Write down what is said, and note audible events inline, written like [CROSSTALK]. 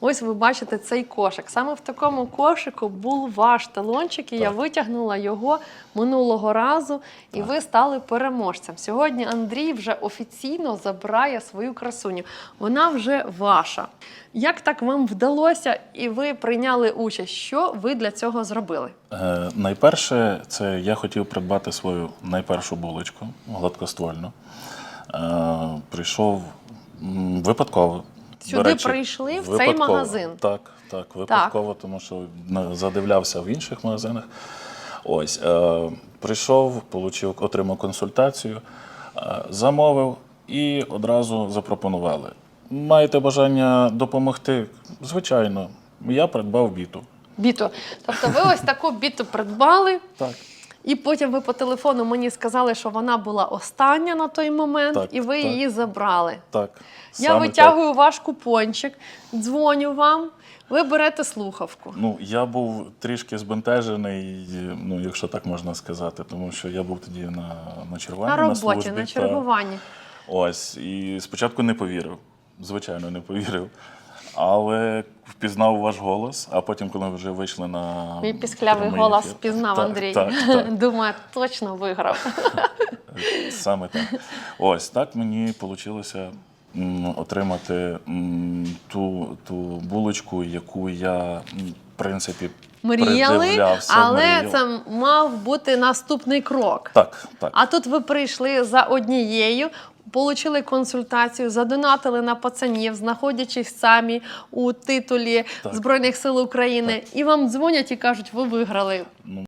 Ось ви бачите цей кошик. Саме в такому кошику був ваш талончик, і я витягнула його минулого разу, і ви стали переможцем. Сьогодні Андрій вже офіційно забирає свою красуню. Вона вже ваша. Як так вам вдалося, і ви прийняли участь? Що ви для цього зробили? Е, найперше, це я хотів придбати свою найпершу булочку гладкоствольну. Е, прийшов випадково. Сюди прийшли, в цей випадково. магазин? Так, так, випадково, тому що задивлявся в інших магазинах. Ось, е, прийшов, получив, отримав консультацію, е, замовив і одразу запропонували. Маєте бажання допомогти? Звичайно, я придбав біту. Біту. Тобто ви ось таку біту придбали, Так. І потім ви по телефону мені сказали, що вона була остання на той момент, Так, і ви так. її забрали. Так. Я саме витягую ваш купончик, дзвоню вам, ви берете слухавку. Ну, я був трішки збентежений, ну, якщо так можна сказати, тому що я був тоді на, на чергуванні, На на, роботі, службі. на та- чергуванні. Ось. І спочатку не повірив. Звичайно, не повірив. Але впізнав ваш голос, а потім, коли вже вийшли на Мій пісклявий голос ефір- пізнав так, Андрій. Так, так, [LAUGHS] Думаю, точно виграв. [LAUGHS] саме так. Ось так мені вийшло отримати ту, ту булочку, яку я, в принципі, Мріяли, але мріяв. це мав бути наступний крок. Так, так. А тут ви прийшли за однією, отримали консультацію, задонатили на пацанів, знаходячись самі у титулі Так. Збройних сил України, і вам дзвонять і кажуть, ви виграли. Ну,